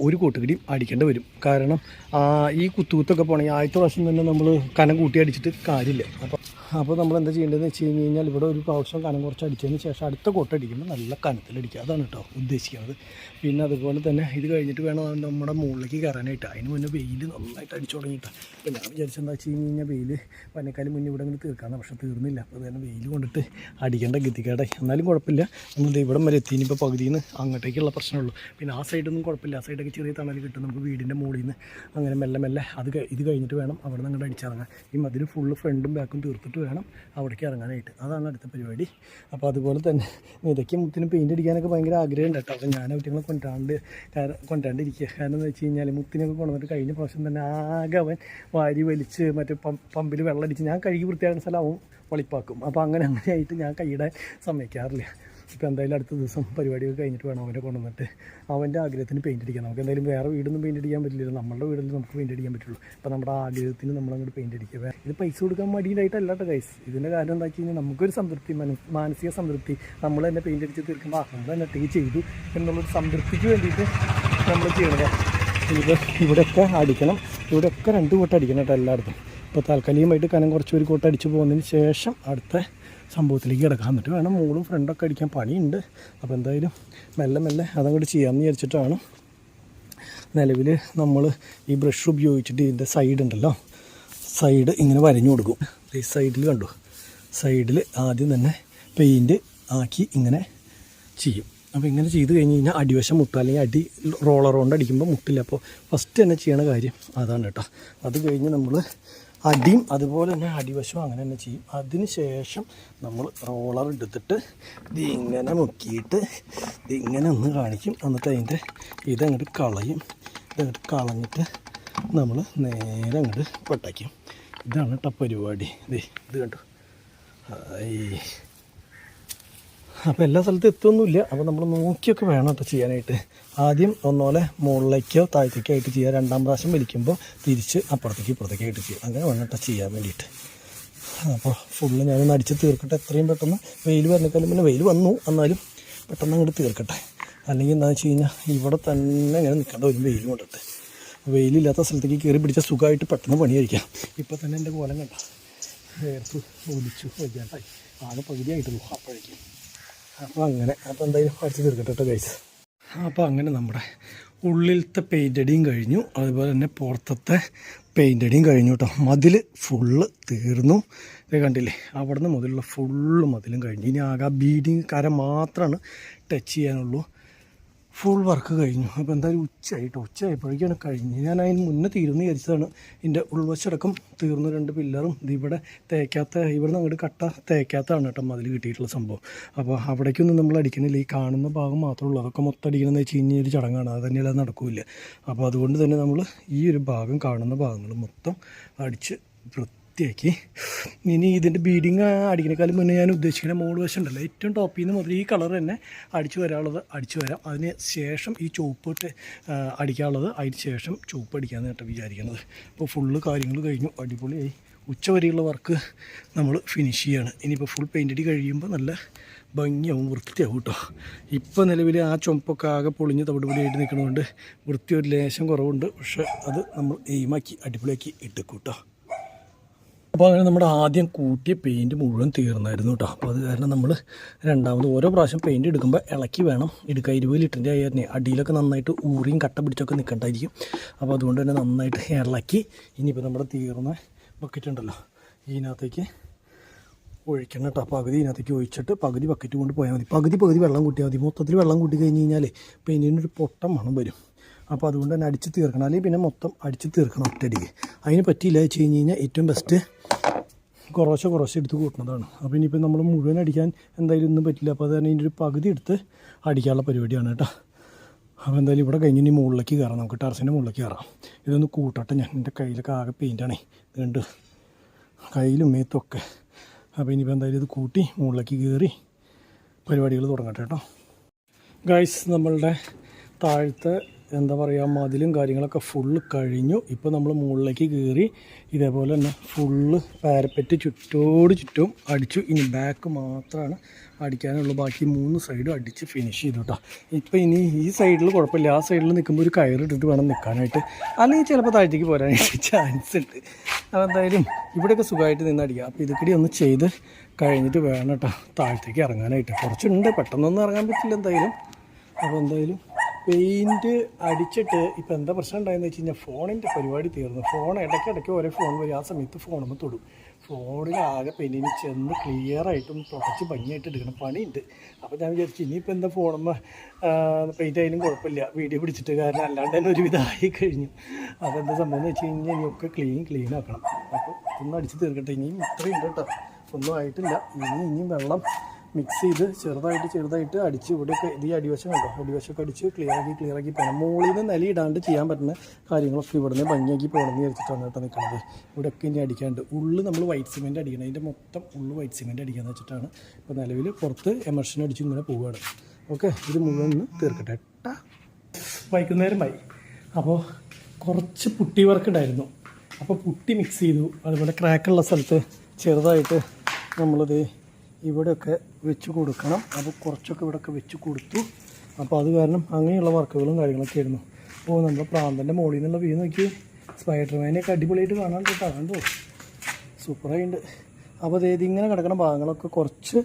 ഒരു കൂട്ടുകൂടി അടിക്കേണ്ടി വരും. കാരണം ഈ കുത്തുകുത്തൊക്കെ പോകണമെങ്കിൽ ആദ്യത്തെ പ്രാവശ്യം തന്നെ നമ്മൾ കനം കൂട്ടി അടിച്ചിട്ട് കാര്യമില്ല. അപ്പോൾ അപ്പോൾ നമ്മൾ എന്താ ചെയ്യേണ്ടതെന്ന് വെച്ച് കഴിഞ്ഞ് കഴിഞ്ഞാൽ ഇവിടെ ഒരു പ്രാവശ്യം കനം കുറച്ച് അടിച്ചതിന് ശേഷം അടുത്ത കൊട്ടടിക്കുമ്പോൾ നല്ല കനത്തിലടിക്കുക. അതാണ് കേട്ടോ ഉദ്ദേശിക്കുന്നത്. പിന്നെ അതുപോലെ തന്നെ ഇത് കഴിഞ്ഞിട്ട് വേണം നമ്മുടെ മുകളിലേക്ക് കയറാനായിട്ട്. അതിന് മുന്നേ വെയിൽ നന്നായിട്ട് അടിച്ചു തുടങ്ങിയിട്ടാണ് അപ്പോൾ ഞാൻ വിചാരിച്ചെന്താ വെച്ച് കഴിഞ്ഞ് കഴിഞ്ഞാൽ വെയിൽ വനക്കാലം മുന്നേ ഇവിടെ ഇങ്ങനെ തീർക്കാമെന്ന് പക്ഷേ തീർന്നില്ല. അപ്പോൾ തന്നെ വെയിൽ കൊണ്ടിട്ട് അടിക്കേണ്ട ഗതികേടെ എന്നാലും കുഴപ്പമില്ല. നമ്മൾ ദേ ഇവിടം വരെ എത്തി ഇനിയിപ്പോൾ പകുതിയിൽ നിന്ന് അങ്ങോട്ടേക്കുള്ള പ്രശ്നമുള്ളൂ. പിന്നെ ആ സൈഡൊന്നും കുഴപ്പമില്ല. ആ സൈഡൊക്കെ ചെറിയ തണൽ കിട്ടും നമുക്ക് വീടിന്റെ മുകളിൽ നിന്ന് അങ്ങനെ മെല്ലെ മെല്ലെ അത് ഇത് കഴിഞ്ഞിട്ട് വേണം അവിടെ നിന്ന് അങ്ങോട്ട് അടിച്ചിറങ്ങാൻ. ഈ മതിൽ ഫുള്ള് ഫ്രണ്ടും ബാക്കും തീർത്തിട്ട് വേണം അവിടേക്ക് ഇറങ്ങാനായിട്ട്. അതാണ് അടുത്ത പരിപാടി. അപ്പോൾ അതുപോലെ തന്നെ നിരയ്ക്ക് മുത്തിന് പെയിന്റ് അടിക്കാനൊക്കെ ഭയങ്കര ആഗ്രഹം ഉണ്ട് കേട്ടോ അപ്പോൾ ഞാൻ അവറ്റങ്ങളെ കൊണ്ടാണ്ട് കൊണ്ടാണ്ടിരിക്കുക കാരണം എന്ന് വെച്ച് കഴിഞ്ഞാൽ മുത്തിനൊക്കെ കൊണ്ടുവന്നിട്ട് കഴിഞ്ഞ പ്രാവശ്യം തന്നെ ആകെ അവൻ വാരി വലിച്ച് മറ്റേ പമ്പിൽ വെള്ളം അടിച്ച് ഞാൻ കഴുകി വൃത്തിയാക്കുന്ന സ്ഥലം അവൻ വളിപ്പാക്കും. അപ്പോൾ അങ്ങനെ അങ്ങനെയായിട്ട് ഞാൻ കൈയിടാൻ സമ്മതിക്കാറില്ല. ഇപ്പോൾ എന്തായാലും അടുത്ത ദിവസം പരിപാടിയൊക്കെ കഴിഞ്ഞിട്ട് വേണം അവനെ കൊണ്ടുവന്നിട്ട് അവന്റെ ആഗ്രഹത്തിന് പെയിന്റ് അടിക്കാം നമുക്ക് എന്തായാലും വേറെ വീടൊന്നും പെയിന്റ് അടിക്കാൻ പറ്റില്ലല്ലോ. നമ്മളുടെ വീടിൽ നമുക്ക് പെയിന്റ് അടിക്കാൻ പറ്റുള്ളൂ. അപ്പോൾ നമ്മുടെ ആഗ്രഹത്തിന് നമ്മളങ്ങോട്ട് പെയിന്റ് അടിക്കുക. ഇത് പൈസ കൊടുക്കാൻ മടിയിലായിട്ടല്ല കേട്ടോ ഗൈസ് ഇതിന്റെ കാര്യം എന്താ വെച്ച് കഴിഞ്ഞാൽ നമുക്കൊരു സംതൃപ്തി മാനസിക സംതൃപ്തി. നമ്മൾ തന്നെ പെയിന്റ് അടിച്ച് തീർക്കുമ്പോൾ നമ്മൾ തന്നെ ഒറ്റയ്ക്ക് ചെയ്തു എന്നുള്ളൊരു സംതൃപ്തിക്ക് വേണ്ടിയിട്ട് നമ്മൾ ചെയ്യണത്. ഇത് ഇവിടെയൊക്കെ അടിക്കണം. ഇവിടെയൊക്കെ രണ്ട് കോട്ട അടിക്കണം കേട്ടോ എല്ലായിടത്തും. ഇപ്പോൾ താൽക്കാലികമായിട്ട് കനം കുറച്ച് ഒരു കോട്ട അടിച്ച് പോകുന്നതിന് ശേഷം അടുത്ത സംഭവത്തിലേക്ക് കിടക്കാം. എന്നിട്ട് വേണം മോളും ഫ്രണ്ടൊക്കെ അടിക്കാൻ പണിയുണ്ട്. അപ്പോൾ എന്തായാലും മെല്ലെ മെല്ലെ അതങ്ങോട്ട് ചെയ്യാമെന്ന് വിചാരിച്ചിട്ടാണ് നിലവിൽ നമ്മൾ ഈ ബ്രഷ് ഉപയോഗിച്ചിട്ട് ഇതിന്റെ സൈഡ് ഉണ്ടല്ലോ. സൈഡ് ഇങ്ങനെ വരഞ്ഞു കൊടുക്കും. ഈ സൈഡിൽ കണ്ടു? സൈഡിൽ ആദ്യം തന്നെ പെയിന്റ് ആക്കി ഇങ്ങനെ ചെയ്യും. അപ്പോൾ ഇങ്ങനെ ചെയ്ത് കഴിഞ്ഞ് കഴിഞ്ഞാൽ അടിവശം മുട്ട അല്ലെങ്കിൽ അടി റോളർ കൊണ്ട് അടിക്കുമ്പോൾ മുട്ടില്ല. അപ്പോൾ ഫസ്റ്റ് തന്നെ ചെയ്യണ കാര്യം അതാണ് കേട്ടോ. അത് കഴിഞ്ഞ് നമ്മൾ അടിയും അതുപോലെ തന്നെ അടിവശവും അങ്ങനെ തന്നെ ചെയ്യും. അതിനുശേഷം നമ്മൾ റോളർ എടുത്തിട്ട് ഇതിങ്ങനെ മുക്കിയിട്ട് ഇതിങ്ങനെ ഒന്ന് കാണിക്കും. എന്നിട്ട് അതിന്റെ ഇതങ്ങോട്ട് കളയും. ഇതങ്ങോട്ട് കളഞ്ഞിട്ട് നമ്മൾ നേരെ അങ്ങോട്ട് പൊട്ടയ്ക്കും. ഇതാണ് കേട്ടോ പരിപാടി. ഇത് ഇത് കണ്ടു? ഹായ്. അപ്പോൾ എല്ലാ സ്ഥലത്തും എത്തുമൊന്നുമില്ല അപ്പോൾ നമ്മൾ നോക്കിയൊക്കെ വേണം കേട്ടോ ചെയ്യാനായിട്ട്. ആദ്യം ഒന്നോലെ മുകളിലേക്കോ താഴത്തേക്കോ ആയിട്ട് ചെയ്യുക രണ്ടാം പ്രാവശ്യം വലിക്കുമ്പോൾ തിരിച്ച് അപ്പുറത്തേക്ക് ഇപ്പുറത്തേക്ക് ആയിട്ട് ചെയ്യുക അങ്ങനെ വേണം കേട്ടോ ചെയ്യാൻ വേണ്ടിയിട്ട്. അപ്പോൾ ഫുള്ള് ഞാനൊന്ന് അടിച്ച് തീർക്കട്ടെ. എത്രയും പെട്ടെന്ന് വെയിൽ വന്നേക്കാളും പിന്നെ വെയിൽ വന്നു. എന്നാലും പെട്ടെന്ന് അങ്ങോട്ട് തീർക്കട്ടെ. അല്ലെങ്കിൽ എന്താണെന്ന് വെച്ച് കഴിഞ്ഞാൽ ഇവിടെ തന്നെ ഇങ്ങനെ നിൽക്കേണ്ട ഒരു വെയിൽ കൊണ്ടിട്ട് വെയിലില്ലാത്ത സ്ഥലത്തേക്ക് കയറി പിടിച്ച സുഖമായിട്ട് പെട്ടെന്ന് പണിയായിരിക്കാം. ഇപ്പോൾ തന്നെ എന്റെ കോലം കണ്ട? വേർത്ത് ഒലിച്ചു വയ്യാണ്ടായി. ആകെ പകുതിയായിട്ടുള്ളൂ അപ്പോഴേക്കും. അപ്പോൾ അങ്ങനെ അപ്പോൾ എന്തായാലും അടിച്ച് തീർക്കട്ടെ കേട്ടോ കഴിച്ച് അപ്പോൾ അങ്ങനെ നമ്മുടെ ഉള്ളിലത്തെ പെയിന്റ് അടിയും കഴിഞ്ഞു. അതുപോലെ തന്നെ പുറത്തത്തെ പെയിന്റ് അടിയും കഴിഞ്ഞു കേട്ടോ മതിൽ ഫുള്ള് തീർന്നു. ഇത് കണ്ടില്ലേ? അവിടുന്ന് മുതലുള്ള ഫുള്ള് മതിലും കഴിഞ്ഞു. ഇനി ആകെ ബീഡിങ് കര മാത്രമാണ് ടച്ച് ചെയ്യാനുള്ളൂ. ഫുൾ വർക്ക് കഴിഞ്ഞു. അപ്പോൾ എന്തായാലും ഉച്ചയായിട്ടോ ഉച്ചയായപ്പോഴേക്കാണ് കഴിഞ്ഞ്. ഞാൻ അതിന് മുന്നേ തീരുന്ന വിചാരിച്ചതാണ്. എന്റെ ഉൾവശടക്കം തീർന്ന രണ്ട് പില്ലറും. ഇതിവിടെ തേക്കാത്ത ഇവിടെ അങ്ങോട്ട് കട്ട തേക്കാത്തതാണ് കേട്ടോ മതിൽ കിട്ടിയിട്ടുള്ള സംഭവം. അപ്പോൾ അവിടേക്കൊന്നും നമ്മൾ അടിക്കണില്ല ഈ കാണുന്ന ഭാഗം മാത്രമേ ഉള്ളൂ. അതൊക്കെ മൊത്തം അടിക്കണമെന്ന് വെച്ച് കഴിഞ്ഞാൽ ഒരു ചടങ്ങാണ്. അത് തന്നെയല്ല നടക്കില്ല. അപ്പോൾ അതുകൊണ്ട് തന്നെ നമ്മൾ ഈ ഒരു ഭാഗം കാണുന്ന ഭാഗങ്ങൾ മൊത്തം അടിച്ച് വൃത്തിയാക്കി. ഇനി ഇതിന്റെ ബീഡിങ് അടിക്കുന്നേക്കാളും മുന്നേ ഞാൻ ഉദ്ദേശിക്കുന്ന മോൾ വശം ഉണ്ടല്ലോ. ഏറ്റവും ടോപ്പിൽ നിന്ന് മുതൽ ഈ കളർ തന്നെ അടിച്ചു വരാനുള്ളത് അടിച്ചു വരാം. അതിന് ശേഷം ഈ ചുവപ്പ് ഇട്ട് ആ, അടിക്കാനുള്ളത് അതിന് ശേഷം ചുവപ്പ് അടിക്കാമെന്ന് കേട്ടോ വിചാരിക്കുന്നത്. അപ്പോൾ ഫുള്ള് കാര്യങ്ങൾ കഴിഞ്ഞു. അടിപൊളിയായി ഉച്ച വരെയുള്ള വർക്ക് നമ്മൾ ഫിനിഷ് ചെയ്യാണ്. ഇനിയിപ്പോൾ ഫുൾ പെയിന്റ് അടി കഴിയുമ്പോൾ നല്ല ഭംഗിയാവും വൃത്തിയാവും കേട്ടോ. ഇപ്പോൾ നിലവിൽ ആ ചുമപ്പൊക്കെ ആകെ പൊളിഞ്ഞ് തവിടുപൊളിയായിട്ട് നിൽക്കുന്നതുകൊണ്ട് വൃത്തി ഒരു ലേശം കുറവുണ്ട്. പക്ഷെ അത് നമ്മൾ എയിമാക്കി അടിപൊളിയാക്കി ഇട്ടേക്കും കേട്ടോ. അപ്പോൾ അങ്ങനെ നമ്മുടെ ആദ്യം കൂട്ടിയ പെയിന്റ് മുഴുവൻ തീർന്നായിരുന്നു കേട്ടോ അപ്പോൾ അത് കാരണം നമ്മൾ രണ്ടാമത് ഓരോ പ്രാവശ്യം പെയിന്റ് എടുക്കുമ്പോൾ ഇളക്കി വേണം. എടുക്കുക ഇരുപത് ലിറ്ററിന്റെ ആയിരുന്നു അടിയിലൊക്കെ നന്നായിട്ട് ഊറിയും കട്ട പിടിച്ചൊക്കെ നിൽക്കണ്ടായിരിക്കും അപ്പോൾ അതുകൊണ്ട് തന്നെ നന്നായിട്ട് ഇളക്കി ഇനിയിപ്പോൾ നമ്മുടെ തീർന്ന ബക്കറ്റ് ഉണ്ടല്ലോ ഇതിനകത്തേക്ക് ഒഴിക്കണം കേട്ടോ പകുതി ഇതിനകത്തേക്ക് ഒഴിച്ചിട്ട് പകുതി ബക്കറ്റ് കൊണ്ട് പോയാൽ മതി. പകുതി പകുതി വെള്ളം കൂട്ടിയാൽ മതി. മൊത്തത്തിൽ വെള്ളം കൂട്ടി കഴിഞ്ഞ് കഴിഞ്ഞാൽ പെയിന്റിനൊരു പൊട്ടം മണം വരും. അപ്പോൾ അതുകൊണ്ട് തന്നെ അടിച്ച് തീർക്കണം. അല്ലെങ്കിൽ പിന്നെ മൊത്തം അടിച്ച് തീർക്കണം ഒറ്റയടിക്ക്. അതിന് പറ്റിയില്ല വെച്ച് കഴിഞ്ഞ് കഴിഞ്ഞാൽ ഏറ്റവും ബെസ്റ്റ് കുറേശ്ശെ കുറേശ്ശെ എടുത്ത് കൂട്ടുന്നതാണ്. അപ്പോൾ ഇനിയിപ്പോൾ നമ്മൾ മുഴുവൻ അടിക്കാൻ എന്തായാലും ഒന്നും പറ്റില്ല. അപ്പോൾ അത് തന്നെ ഇതിന്റെ ഒരു പകുതി എടുത്ത് അടിക്കാനുള്ള പരിപാടിയാണ് കേട്ടോ. അപ്പോൾ എന്തായാലും ഇവിടെ കഴിഞ്ഞ് ഇനി മുകളിലേക്ക് കയറാം. നമുക്ക് ടെറസിന്റെ മുകളിലേക്ക് കയറാം. ഇതൊന്ന് കൂട്ടട്ടെ ഞാൻ. എന്റെ കയ്യിലൊക്കെ ആകെ പെയിന്റാണേ ഇതുണ്ട് കയ്യിലും മേത്തൊക്കെ അപ്പോൾ ഇനിയിപ്പോൾ എന്തായാലും ഇത് കൂട്ടി മുകളിലേക്ക് കയറി പരിപാടികൾ തുടങ്ങട്ടെ കേട്ടോ. ഗൈസ് നമ്മളുടെ താഴത്തെ എന്താ പറയുക മതിലും കാര്യങ്ങളൊക്കെ ഫുള്ള് കഴിഞ്ഞു. ഇപ്പോൾ നമ്മൾ മുകളിലേക്ക് കയറി ഇതേപോലെ തന്നെ ഫുള്ള് പാരപ്പറ്റ് ചുറ്റോട് ചുറ്റും അടിച്ചു. ഇനി ബാക്ക് മാത്രമാണ് അടിക്കാനുള്ളൂ. ബാക്കി മൂന്ന് സൈഡും അടിച്ച് ഫിനിഷ് ചെയ്തു കേട്ടോ ഇപ്പോൾ ഇനി ഈ സൈഡിൽ കുഴപ്പമില്ല. ആ സൈഡിൽ നിൽക്കുമ്പോൾ ഒരു കയറിട്ടിട്ട് വേണം നിൽക്കാനായിട്ട് അല്ലെങ്കിൽ ചിലപ്പോൾ താഴത്തേക്ക് പോരാനായിട്ട് ചാൻസ് ഉണ്ട്. അപ്പോൾ എന്തായാലും ഇവിടെയൊക്കെ സുഖമായിട്ട് നിന്ന് അടിക്കുക അപ്പോൾ ഇതൊക്കെ ഒന്ന് ചെയ്ത് കഴിഞ്ഞിട്ട് വേണം കേട്ടോ താഴത്തേക്ക് ഇറങ്ങാനായിട്ട്. കുറച്ചുണ്ട്. പെട്ടെന്നൊന്നും ഇറങ്ങാൻ പറ്റില്ല എന്തായാലും. അപ്പോൾ എന്തായാലും പെയിന്റ് അടിച്ചിട്ട് ഇപ്പോൾ എന്താ പ്രശ്നം ഉണ്ടായെന്ന് വെച്ച് കഴിഞ്ഞാൽ ഫോണിന്റെ പരിപാടി തീർന്നു. ഫോൺ ഇടയ്ക്കിടയ്ക്ക് ഓരോ ഫോൺ വരും. ആ സമയത്ത് ഫോണൊന്ന് തൊടും. ഫോണിൽ ആകെ പെയിന്റിന് ചെന്ന് ക്ലിയർ ആയിട്ടും തുടച്ച് ഭംഗിയായിട്ട് എടുക്കണം പണിയുണ്ട്. അപ്പോൾ ഞാൻ വിചാരിച്ചു ഇനിയിപ്പോൾ എന്താ ഫോണുമ്പോൾ പെയിന്റ് ആയാലും കുഴപ്പമില്ല. വീഡിയോ പിടിച്ചിട്ട് കാരണം അല്ലാണ്ട് തന്നെ ഒരുവിധമായി കഴിഞ്ഞു. എന്താ സംഭവം എന്ന് വെച്ച് കഴിഞ്ഞാൽ ഇനിയൊക്കെ ക്ലീൻ ക്ലീൻ ആക്കണം. അപ്പോൾ ഒന്ന് അടിച്ച് തീർക്കട്ടെ. ഇനിയും ഇത്രയും ഉണ്ട് കേട്ടോ. ഒന്നും ആയിട്ടില്ല. ഇനി ഇനിയും വെള്ളം മിക്സ് ചെയ്ത് ചെറുതായിട്ട് ചെറുതായിട്ട് അടിച്ച് ഇവിടെയൊക്കെ ഇത് ഈ അടിവശം കണ്ടോ? അടിവശമൊക്കെ അടിച്ച് ക്ലിയർ ആക്കി ക്ലിയർ ആക്കി പോകണം മുകളിൽ നിന്ന് നില ഇടാണ്ട് ചെയ്യാൻ പറ്റുന്ന കാര്യങ്ങളൊക്കെ ഇവിടെ നിന്ന് ഭംഗിയാക്കി പോകണമെന്ന് വിചാരിച്ചിട്ടാണ് കേട്ടോ നിൽക്കുന്നത് ഇവിടെയൊക്കെ ഇനി അടിക്കാണ്ട്. ഉള്ളു നമ്മൾ വൈറ്റ് സിമെന്റ് അടിക്കണം. അതിന്റെ മൊത്തം ഉള്ളു വൈറ്റ് സിമെന്റ് അടിക്കാന്ന് വെച്ചിട്ടാണ് ഇപ്പോൾ നിലവിൽ പുറത്ത് എമർഷൻ അടിച്ച് ഇങ്ങനെ പോവുകയാണ് ഓക്കെ ഇത് മുഴുവൻ ഒന്ന് തീർക്കട്ടെ. വൈകുന്നേരം വൈകുന്നേരമായി. അപ്പോൾ കുറച്ച് പുട്ടി വർക്ക് ഉണ്ടായിരുന്നു. അപ്പോൾ പുട്ടി മിക്സ് ചെയ്തു. അതുപോലെ ക്രാക്കുള്ള സ്ഥലത്ത് ചെറുതായിട്ട് നമ്മളിത് ഇവിടെയൊക്കെ വെച്ച് കൊടുക്കണം. അപ്പോൾ കുറച്ചൊക്കെ ഇവിടെയൊക്കെ വെച്ച് കൊടുത്തു. അപ്പോൾ അത് കാരണം അങ്ങനെയുള്ള വർക്കുകളും കാര്യങ്ങളൊക്കെ ആയിരുന്നു. അപ്പോൾ നമ്മുടെ പ്രാന്തന്റെ മുകളിൽ നിന്നുള്ള വ്യൂ നോക്കി സ്പൈഡർമാനെയൊക്കെ അടിപൊളിയായിട്ട് കാണാൻ കേട്ടോ. കണ്ടോ സൂപ്പറായിട്ടുണ്ട് അപ്പോൾ അതായത് ഇങ്ങനെ കിടക്കുന്ന ഭാഗങ്ങളൊക്കെ കുറച്ച്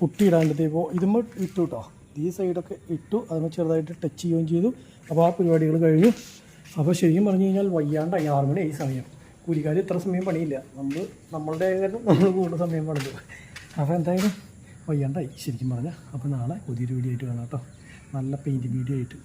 പുട്ടിയിടാണ്ട് ഇപ്പോൾ ഇതുമ്പോൾ ഇട്ടു കേട്ടോ. ഈ സൈഡൊക്കെ ഇട്ടു. അതിന് ചെറുതായിട്ട് ടച്ച് ചെയ്യുകയും ചെയ്തു. അപ്പോൾ ആ പരിപാടികൾ കഴിഞ്ഞു. അപ്പോൾ ശരിക്കും പറഞ്ഞു കഴിഞ്ഞാൽ വയ്യാണ്ടായി. ആറ് മണി ഈ സമയം. കൂലിക്കാർ ഇത്ര സമയം പണിയില്ല. നമ്മൾ നമ്മളുടെ കാരണം നമ്മൾ കൂടുതൽ സമയം പണിതു. അപ്പോൾ എന്തായാലും വയ്യാണ്ടായി ശരിക്കും പറഞ്ഞാൽ. അപ്പോൾ നാളെ പുതിയൊരു വീഡിയോ ആയിട്ട് കാണാം കേട്ടോ. നല്ല പെയിന്റ് വീഡിയോ ആയിട്ട്.